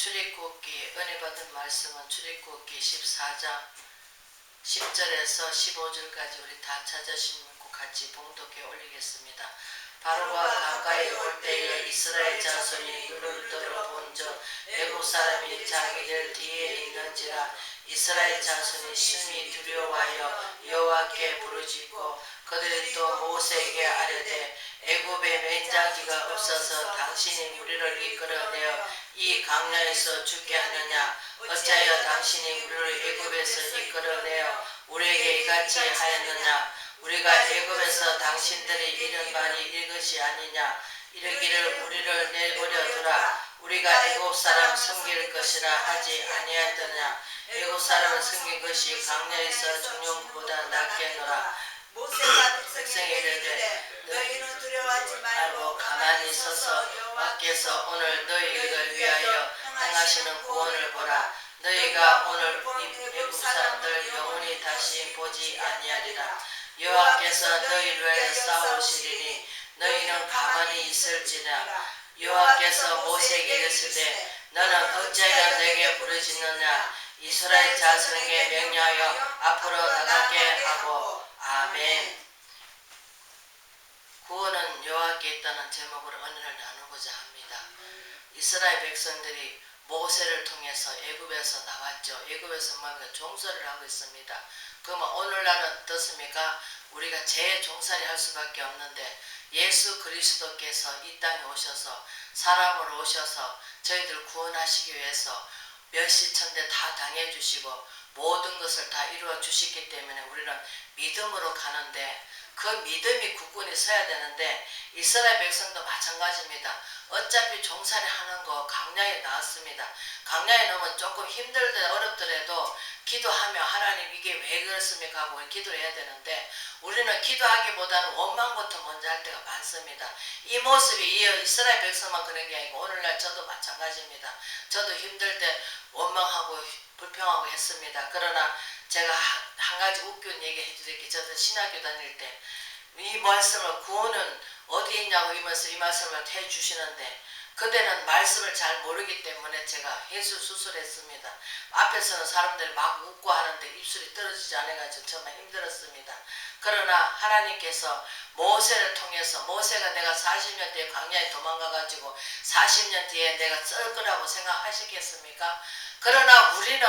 출입국기 은혜 받은 말씀은 출입국기 14장 10절에서 15절까지 우리 다 찾으시고 같이 봉독해 올리겠습니다. 바로가 가까이 올 때에 이스라엘 자손이 눈을 들어 본즉 애국 사람이 자기들 뒤에 있는지라 이스라엘 자손이 심히 두려워하여 여호와께 부르짖고 그들이 또 모세에게 아뢰되 애굽에 맨장기가 없어서 당신이 우리를 이끌어내어 이 강야에서 죽게 하느냐? 어찌하여 당신이 우리를 애굽에서 이끌어내어 우리에게 이같이 하였느냐? 우리가 애굽에서 당신들이 잃은 말이 이것이 아니냐? 이르기를 우리를 내버려 두라. 우리가 애굽 사람 섬길 것이라 하지 아니하였느냐? 애굽 사람을 섬긴 것이 강야에서 정령보다 낫겠노라 모세가 백성에게 백성에게 이르되 너희는 두려워하지 말고 가만히 서서 여호와께서 오늘 너희를 위하여 행하시는 구원을 보라. 너희가 오늘 이 애굽 사람들 영원히 다시 보지 아니하리라. 여호와께서 너희를 위하여 싸우시리니 너희는 가만히 있을지라. 여호와께서 모세에게 이르시되 너는 어찌하여 내게 부르짖느냐? 이스라엘 자손에게 명령하여 앞으로 나가게 하고. 아멘. 구원은 여호와께 있다는 제목으로 은혜를 나누고자 합니다. 이스라엘 백성들이 모세를 통해서 애굽에서 나왔죠. 애굽에서 뭡니까 종살이를 하고 있습니다. 그러면 오늘날은 어떻습니까? 우리가 재종살이 할 수밖에 없는데 예수 그리스도께서 이 땅에 오셔서 사람으로 오셔서 저희들 구원하시기 위해서 멸시천 대 다 당해 주시고 모든 것을 다 이루어 주시기 때문에 우리는 믿음으로 가는데 그 믿음이 굳건히 서야 되는데 이스라엘 백성도 마찬가지입니다. 어차피 종살이 하는 거 강야에 나왔습니다. 강야에 넣으면 조금 힘들더 어렵더라도 기도하며 하나님 이게 왜 그렇습니까 하고 기도를 해야 되는데 우리는 기도하기보다는 원망부터 먼저 할 때가 많습니다. 이 모습이 이 이스라엘 백성만 그런 게 아니고 오늘날 저도 마찬가지입니다. 저도 힘들 때 원망하고 불평하고 했습니다. 그러나 제가 한- 한 가지 웃긴 얘기 해드릴게요. 저도 신학교 다닐 때 이 말씀을 구원은 어디 있냐고 이면서 이 말씀을 해주시는데 그때는 말씀을 잘 모르기 때문에 제가 해수 수술했습니다. 앞에서는 사람들이 막 웃고 하는데 입술이 떨어지지 않아가지고 정말 힘들었습니다. 그러나 하나님께서 모세를 통해서 모세가 내가 40년 뒤에 광야에 도망가가지고 40년 뒤에 내가 썰 거라고 생각하시겠습니까? 그러나 우리는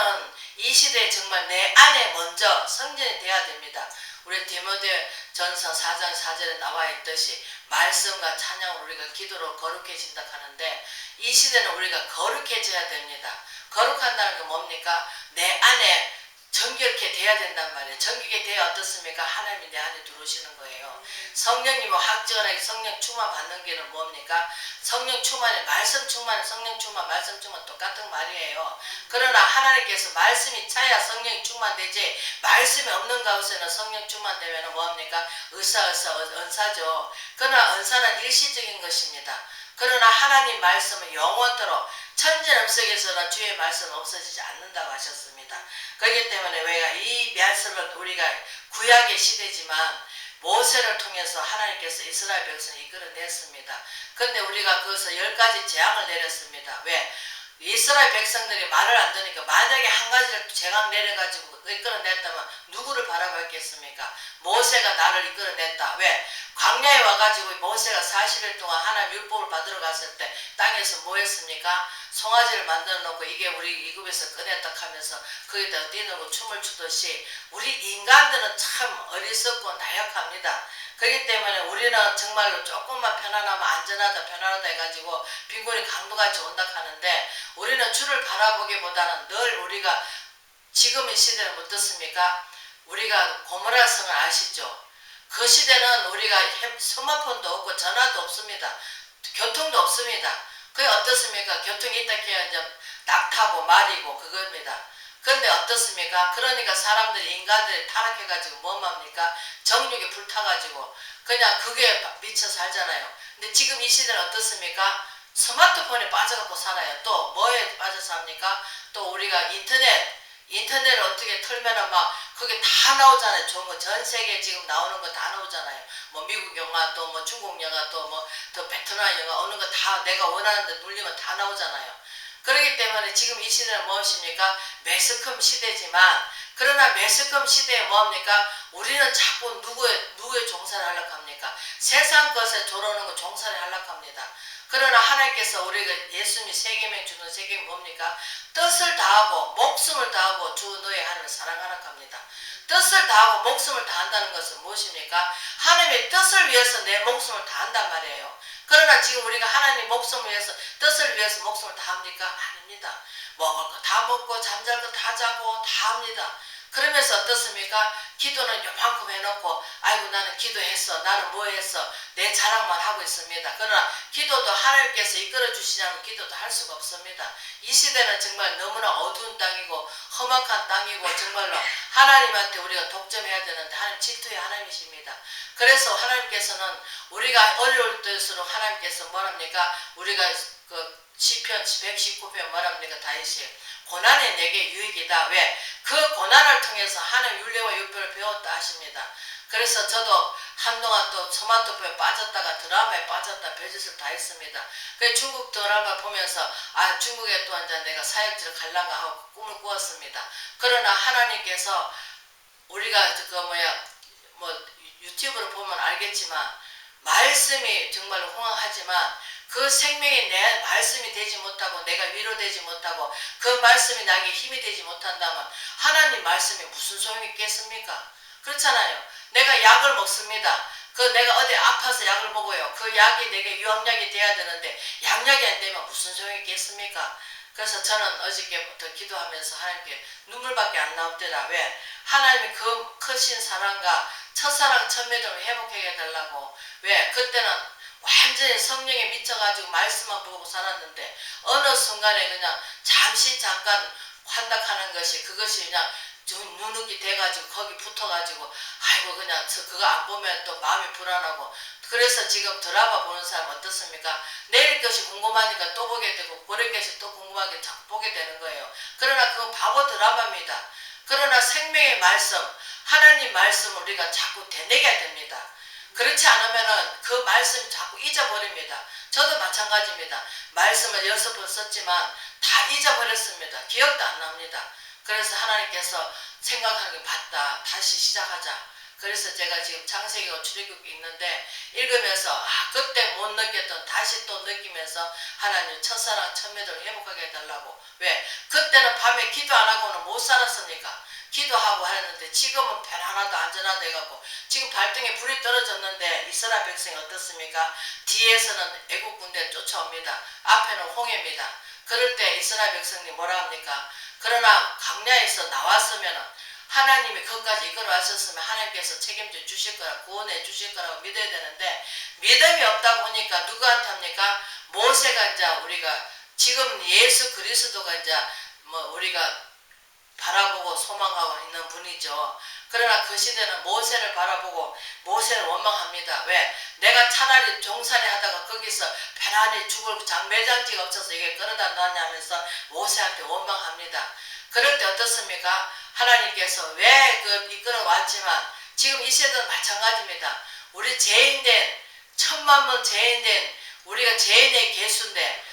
이 시대에 정말 내 안에 먼저 성전이 돼야 됩니다. 우리 디모데 전서 4장 4절에 나와 있듯이 말씀과 찬양을 우리가 기도로 거룩해진다 하는데 이 시대는 우리가 거룩해져야 됩니다. 거룩한다는 게 뭡니까? 내 안에 정결케 돼야 된단 말이에요. 정결케 돼야 어떻습니까? 하나님이 내 안에 들어오시는 거예요. 성령님은 확증하게 성령 충만 받는 길은 뭡니까? 성령 충만이 말씀 충만이 성령 충만 말씀 충만 똑같은 말이에요. 그러나 하나님께서 말씀이 차야 성령이 충만되지 말씀이 없는 가운데는 성령 충만되면 뭡니까? 의사 의사 은사죠. 그러나 은사는 일시적인 것입니다. 그러나 하나님 말씀은 영원토록 천지음속에서는 주의 말씀 없어지지 않는다고 하셨습니다. 그렇기 때문에 우리가 이 말씀을 우리가 구약의 시대지만 모세를 통해서 하나님께서 이스라엘 백성을 이끌어냈습니다. 그런데 우리가 거기서 열 가지 재앙을 내렸습니다. 왜? 이스라엘 백성들이 말을 안 듣니까 만약에 한 가지를 재앙 내려가지고 이끌어냈다면 누구를 바라봤겠습니까? 모세가 나를 이끌어냈다. 왜? 광야에 와가지고 모세가 40일 동안 하나님 율법을 받으러 갔을 때 땅에서 뭐 했습니까? 송아지를 만들어 놓고 이게 우리 이굽에서 꺼냈다 하면서 거기다 뛰는 춤을 추듯이 우리 인간들은 참 어리석고 나약합니다. 그렇기 때문에 우리는 정말로 조금만 편안하면 안전하다 편안하다 해가지고 빈곤이 강도같이 온다 하는데 우리는 주를 바라보기보다는 늘 우리가 지금 이 시대는 어떻습니까? 우리가 고모라성을 아시죠? 그 시대는 우리가 햄- 스마트폰도 없고 전화도 없습니다. 교통도 없습니다. 그게 어떻습니까? 교통이 있다 해야 이제 낙타고 말이고 그겁니다. 그런데 어떻습니까? 그러니까 사람들이 인간들이 타락해가지고 뭐합니까? 정욕에 불타가지고 그냥 그게 미쳐 살잖아요. 근데 지금 이 시대는 어떻습니까? 스마트폰에 빠져갖고 살아요. 또 뭐에 빠져서 합니까? 또 우리가 인터넷 인터넷을 어떻게 틀면은 막 그게 다 나오잖아요. 좋은 거전 세계 지금 나오는 거 다 나오잖아요. 뭐 미국 영화 또 뭐 중국 영화 또뭐또 베트남 영화 어느 거 다 내가 원하는 데 눌리면 다 나오잖아요. 그렇기 때문에 지금 이 시대는 무엇입니까? 매스컴 시대지만 그러나 매스컴 시대에 뭐합니까? 우리는 자꾸 누구의 누구의 종사를 하려고 합니까? 세상 것에 조르는 거 종사를 하려고 합니다. 그러나 하나님께서 우리가 예수님이 세계명 주는 세계명 뭡니까? 뜻을 다하고 목숨을 다하고 주 너의 하나님을 사랑하라고 합니다. 뜻을 다하고 목숨을 다한다는 것은 무엇입니까? 하나님의 뜻을 위해서 내 목숨을 다한단 말이에요. 그러나 지금 우리가 하나님 목숨을 위해서 뜻을 위해서 목숨을 다합니까? 아닙니다. 먹을 거 다 먹고 잠잘 거 다 자고 다 합니다. 그러면서 어떻습니까? 기도는 요만큼 해놓고 아이고 나는 기도했어 나는 뭐 했어 내 자랑만 하고 있습니다. 그러나 기도도 하나님께서 이끌어 주시냐면 기도도 할 수가 없습니다. 이 시대는 정말 너무나 어두운 땅이고 험악한 땅이고 정말로 하나님한테 우리가 독점해야 되는데 하나님 질투의 하나님이십니다. 그래서 하나님께서는 우리가 어려울 때일수록 하나님께서 뭐랍니까? 우리가 그 시편 119편 뭐랍니까? 다윗이 고난이 내게 유익이다. 왜? 그 고난을 통해서 하나님 윤례와 유표를 배웠다 하십니다. 그래서 저도 한동안 또 토마토표에 빠졌다가 드라마에 빠졌다 별짓을 다 했습니다. 그 중국 드라마 보면서 아 중국에 또 이제 내가 사역지를 갈란가 하고 꿈을 꾸었습니다. 그러나 하나님께서 우리가 그 뭐야 뭐 유튜브를 보면 알겠지만 말씀이 정말 홍황하지만 그 생명이 내 말씀이 되지 못하고 내가 위로되지 못하고 그 말씀이 나에게 힘이 되지 못한다면 하나님 말씀이 무슨 소용이 있겠습니까? 그렇잖아요. 내가 약을 먹습니다. 그 내가 어디 아파서 약을 먹어요. 그 약이 내게 유황약이 돼야 되는데 양약이 안 되면 무슨 소용이 있겠습니까? 그래서 저는 어저께부터 기도하면서 하나님께 눈물밖에 안 나옵더라. 왜? 하나님이 그 크신 사랑과 첫사랑 첫매점을 회복하게 해달라고. 왜? 그때는 완전히 성령에 미쳐가지고 말씀만 보고 살았는데 어느 순간에 그냥 잠시 잠깐 환락하는 것이 그것이 그냥 눈- 누누기 돼가지고 거기 붙어가지고 아이고 그냥 저 그거 안 보면 또 마음이 불안하고 그래서 지금 드라마 보는 사람 어떻습니까? 내일 것이 궁금하니까 또 보게 되고 모레 것이 또 궁금하게 자꾸 보게 되는 거예요. 그러나 그건 바보 드라마입니다. 그러나 생명의 말씀, 하나님 말씀을 우리가 자꾸 되뇌게 됩니다. 그렇지 않으면은 그 말씀이 자꾸 잊어버립니다. 저도 마찬가지입니다. 말씀을 여섯 번 썼지만 다 잊어버렸습니다. 기억도 안 납니다. 그래서 하나님께서 생각하는 게 맞다. 다시 시작하자. 그래서 제가 지금 창세기가 출애굽기 있는데 읽으면서 아 그때 못 느꼈던 다시 또 느끼면서 하나님 첫사랑 첫매를 회복하게 해달라고 왜 그때는 밤에 기도 안 하고는 못 살았으니까 기도하고 하는데 지금은 편안하다 안전하다 해갖고 지금 발등에 불이 떨어졌는데 이스라엘 백성이 어떻습니까 뒤에서는 애국 군대 쫓아옵니다 앞에는 홍해입니다 그럴 때 이스라엘 백성이 뭐라 합니까 그러나 강야에서 나왔으면은 하나님이 거기까지 이끌어 왔었으면 하나님께서 책임져 주실 거라 구원해 주실 거라고 믿어야 되는데 믿음이 없다 보니까 누구한테 합니까? 모세가 이제 우리가 지금 예수 그리스도가 이제 뭐 우리가 바라보고 소망하고 있는 분이죠. 그러나 그 시대는 모세를 바라보고 모세를 원망합니다. 왜? 내가 차라리 종살이 하다가 거기서 편안히 죽을 장 매장지가 없어서 이게 끌어다 놨냐면서 모세한테 원망합니다. 그럴 때 어떻습니까? 하나님께서 왜그 이끌어 왔지만 지금 이 시대도 마찬가지입니다. 우리 죄인된 천만 번 죄인된 우리가 죄인의 개수인데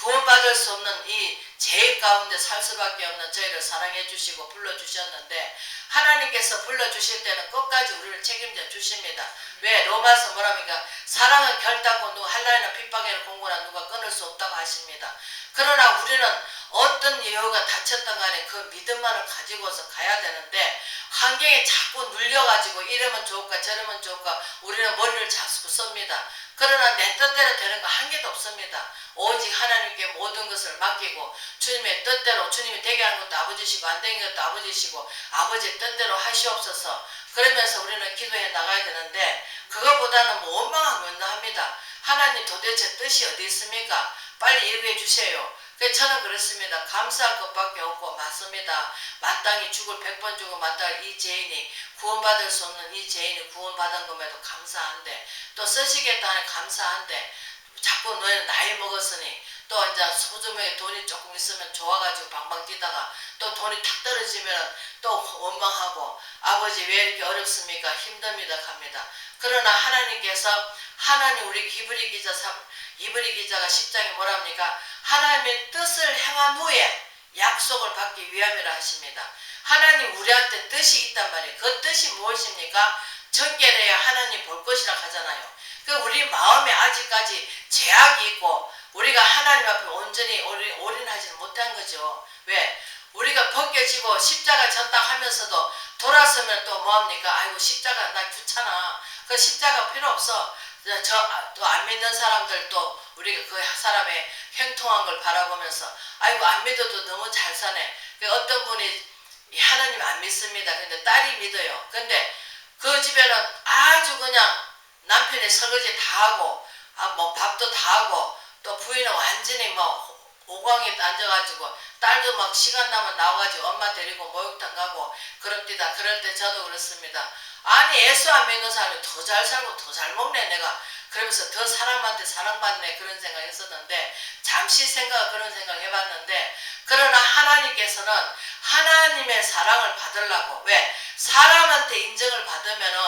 구원받을 수 없는 이 죄인 가운데 살 수밖에 없는 저희를 사랑해 주시고 불러 주셨는데 하나님께서 불러 주실 때는 끝까지 우리를 책임져 주십니다. 왜 로마서 뭐랍니까? 사랑은 결단코 누가 한라이나 핍박에는 공고나 누가 끊을 수 없다고 하십니다. 그러나 우리는 어떤 이유가 닥쳤던 간에 그 믿음만을 가지고서 가야 되는데 환경에 자꾸 눌려가지고 이러면 좋을까 저러면 좋을까 우리는 머리를 자꾸 씁니다. 그러나 내 뜻대로 되는 거 한 개도 없습니다. 오직 하나님께 모든 것을 맡기고 주님의 뜻대로 주님이 되게 하는 것도 아버지시고 안 되는 것도 아버지시고 아버지의 뜻대로 하시옵소서 그러면서 우리는 기도해 나가야 되는데 그것보다는 뭐 원망하고 원합니다. 하나님 도대체 뜻이 어디 있습니까? 빨리 얘기해 주세요. 저는 그렇습니다. 감사할 것밖에 없고 맞습니다. 마땅히 죽을 백번 주고 마땅히 이 죄인이 구원받을 수 없는 이 죄인이 구원받은 것에도 감사한데 또 쓰시겠다니 감사한데 자꾸 너희는 나이 먹었으니 또 이제 소주명에 돈이 조금 있으면 좋아가지고 방방 뛰다가 또 돈이 탁 떨어지면 또 원망하고 아버지 왜 이렇게 어렵습니까? 힘듭니다. 갑니다. 그러나 하나님께서 하나님 우리 히브리 기자 삼- 히브리 기자가 10장에 뭐랍니까? 하나님의 뜻을 행한 후에 약속을 받기 위함이라 하십니다. 하나님 우리한테 뜻이 있단 말이에요. 그 뜻이 무엇입니까? 정결해야 하나님 볼 것이라 하잖아요. 그 우리 마음에 아직까지 제약이 있고 우리가 하나님 앞에 온전히 올인, 올인하지는 못한 거죠. 왜? 우리가 벗겨지고 십자가 졌다 하면서도 돌아서면 또 뭐합니까? 아이고 십자가 나 귀찮아. 그 십자가 필요 없어. 저또 안 믿는 사람들 또 우리가 그 사람의 행통한 걸 바라보면서 아이고 안 믿어도 너무 잘 사네. 그 어떤 분이 하나님 안 믿습니다. 근데 딸이 믿어요. 근데 그 집에는 아주 그냥 남편이 설거지 다 하고 아 뭐 밥도 다 하고 또 부인은 완전히 뭐 오광에 앉아가지고 딸도 막 시간 나면 나와가지고 엄마 데리고 목욕탕 가고 그럽디다 그럴 때 저도 그렇습니다 아니 예수 안 믿는 사람이 더 잘 살고 더 잘 먹네 내가 그러면서 더 사람한테 사랑받네 그런 생각 했었는데 잠시 생각 그런 생각 해봤는데 그러나 하나님께서는 하나님의 사랑을 받으려고 왜 사람한테 인정을 받으면은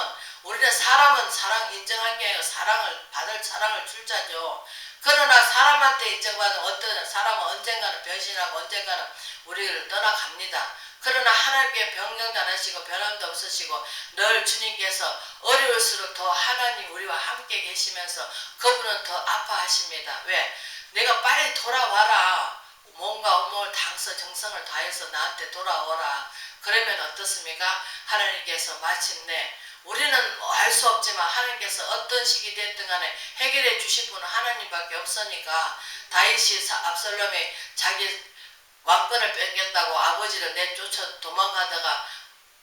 우리는 사람은 사랑 인정할 게 아니라 사랑을 받을 사랑을 줄 자죠. 그러나 사람한테 인정받은 어떤 사람은 언젠가는 변신하고 언젠가는 우리를 떠나갑니다. 그러나 하나님께 변경도 안 하시고 변함도 없으시고 늘 주님께서 어려울수록 더 하나님 우리와 함께 계시면서 그분은 더 아파하십니다. 왜? 내가 빨리 돌아와라. 몸과 온몸을 당서 정성을 다해서 나한테 돌아오라. 그러면 어떻습니까? 하나님께서 마침내 우리는 뭐 알수 없지만 하나님께서 어떤 식이 됐든 간에 해결해 주실 분은 하나님밖에 없으니까 다윗이 사- 압살롬이 자기 왕권을 뺏겼다고 아버지를 내쫓아 도망가다가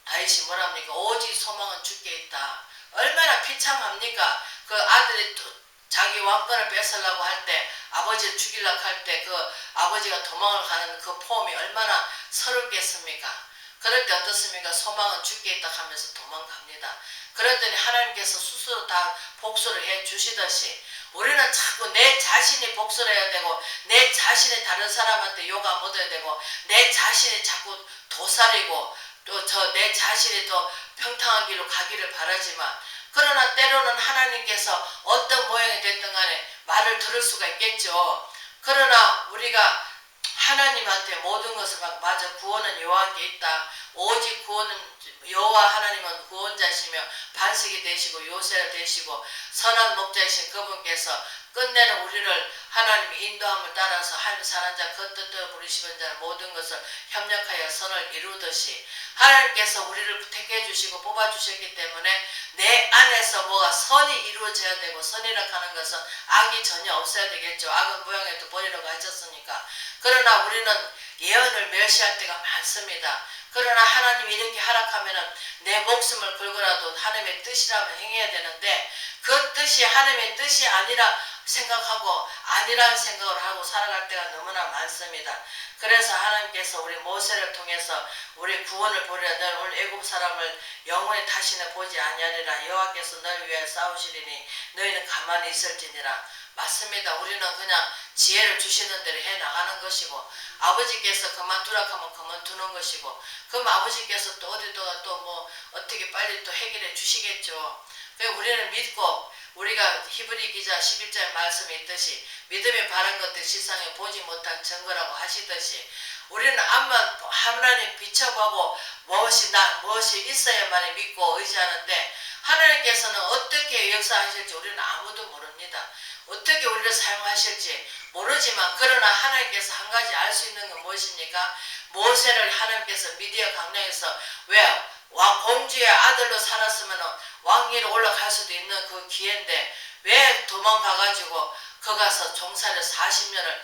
다윗이 뭐랍니까? 오직 소망은 주께 있다. 얼마나 비참합니까? 그 아들이 또 자기 왕권을 뺏으려고 할 때 아버지를 죽이려고 할 때 그 아버지가 도망을 가는 그 폼이 얼마나 서럽겠습니까? 그럴 때 어떻습니까? 소망은 주께 있다 하면서 도망갑니다. 그랬더니 하나님께서 스스로 다 복수를 해 주시듯이 우리는 자꾸 내 자신이 복수를 해야 되고 내 자신이 다른 사람한테 욕안 먹어야 되고 내 자신이 자꾸 도살이고 또 저 내 자신이 또 평탄한 길로 가기를 바라지만 그러나 때로는 하나님께서 어떤 모양이 됐든 간에 말을 들을 수가 있겠죠. 그러나 우리가 하나님한테 모든 것을 막 맞아 구원은 여호와께 있다. 오직 구원은 여호와 하나님은 구원자시며 반석이 되시고 요새가 되시고 선한 목자이신 그분께서 끝내는 우리를 하나님 인도함을 따라서 하나님 사는 자, 그 뜻대로 부르시는 자 모든 것을 협력하여 선을 이루듯이 하나님께서 우리를 택해 주시고 뽑아 주셨기 때문에 내 안에서 뭐가 선이 이루어져야 되고 선이라 하는 것은 악이 전혀 없어야 되겠죠. 악은 모양에 또 버리라고 하셨으니까. 그러나 우리는 예언을 멸시할 때가 많습니다. 그러나 하나님이 이렇게 하락하면은 내 목숨을 걸고라도 하나님의 뜻이라면 행해야 되는데 그 뜻이 하나님의 뜻이 아니라 생각하고 아니라는 생각을 하고 살아갈 때가 너무나 많습니다. 그래서 하나님께서 우리 모세를 통해서 우리 구원을 보려 늘 오늘 애굽 사람을 영원히 다시는 보지 아니하리라 여호와께서 널 위하여 싸우시리니 너희는 가만히 있을지니라 맞습니다. 우리는 그냥 지혜를 주시는 대로 해 나가는 것이고 아버지께서 그만두라 하면 그만두는 것이고 그럼 아버지께서 또 어디다가 또 뭐 어떻게 빨리 또 해결해 주시겠죠. 우리는 믿고 우리가 히브리 기자 11절 말씀에 있듯이 믿음의 바른 것들 세상에 보지 못한 증거라고 하시듯이 우리는 암만 하나님 비춰보고 무엇이 나 무엇이 있어야만 믿고 의지하는데 하나님께서는 어떻게 역사하실지 우리는 아무도 모릅니다. 어떻게 우리를 사용하실지 모르지만 그러나 하나님께서 한 가지 알 수 있는 건 무엇입니까? 모세를 하나님께서 미디어 강령에서 왜 왕 공주의 아들로 살았으면 왕위로 올라갈 수도 있는 그 기회인데 왜 도망가가지고 거 가서 종사를 40년을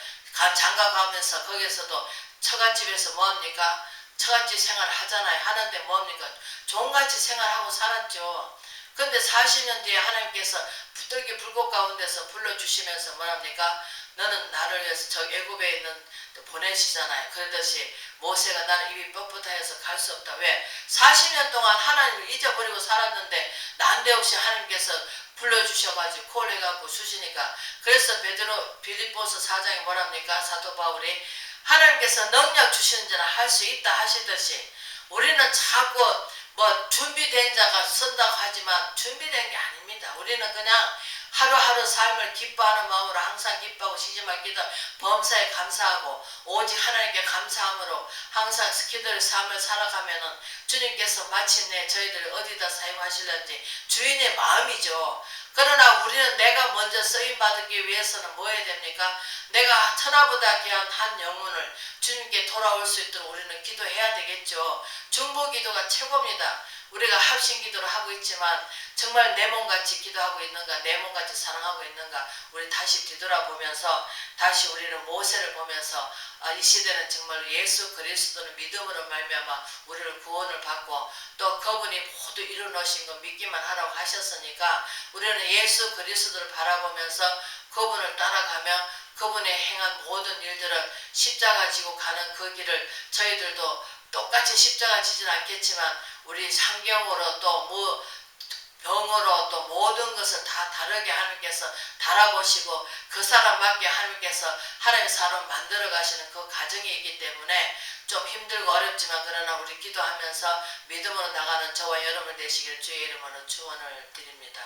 장가가면서 거기서도 처갓집에서 뭐합니까? 처갓집 생활을 하잖아요. 하는데 뭐합니까? 종같이 생활하고 살았죠. 근데 40년 뒤에 하나님께서 부들기 불꽃 가운데서 불러주시면서 뭐랍니까? 너는 나를 위해서 저 애굽에 있는 보내시잖아요. 그러듯이 모세가 나는 입이 뻣뻣하여서 갈 수 없다. 왜? 40년 동안 하나님을 잊어버리고 살았는데 난데없이 하나님께서 불러주셔가지고 콜 해갖고 주시니까 그래서 베드로 빌립보서 사장이 뭐랍니까? 사도 바울이 하나님께서 능력 주시는 자는 할 수 있다 하시듯이 우리는 자꾸 뭐 준비된 자가 쓴다고 하지만 준비된 게 아닙니다. 우리는 그냥 하루하루 삶을 기뻐하는 마음으로 항상 기뻐하고 시지말 기도 범사에 감사하고 오직 하나님께 감사함으로 항상 스키들 삶을 살아가면은 주님께서 마침내 저희들을 어디다 사용하실는지 주인의 마음이죠. 그러나 우리는 내가 먼저 쓰임 받기 위해서는 뭐 해야 됩니까? 내가 천하보다 귀한 한 영혼을 주님께 돌아올 수 있도록 우리는 기도해야 되겠죠. 중보 기도가 최고입니다. 우리가 합심 기도를 하고 있지만 정말 내 몸같이 기도하고 있는가 내 몸같이 사랑하고 있는가 우리 다시 뒤돌아보면서 다시 우리는 모세를 보면서 아, 이 시대는 정말 예수 그리스도는 믿음으로 말미암아 우리를 구원을 받고 또 그분이 모두 이루놓으신 거 믿기만 하라고 하셨으니까 우리는 예수 그리스도를 바라보면서 그분을 따라가며 그분의 행한 모든 일들을 십자가 지고 가는 그 길을 저희들도 똑같이 십자가 지진 않겠지만 우리 상경으로 또 뭐 병으로 또 모든 것을 다 다르게 하나님께서 달아보시고 그 사람 맞게 하나님께서 하나님의 사람 만들어 가시는 그 과정이 있기 때문에 좀 힘들고 어렵지만 그러나 우리 기도하면서 믿음으로 나가는 저와 여러분 되시길 주의 이름으로 축원을 드립니다.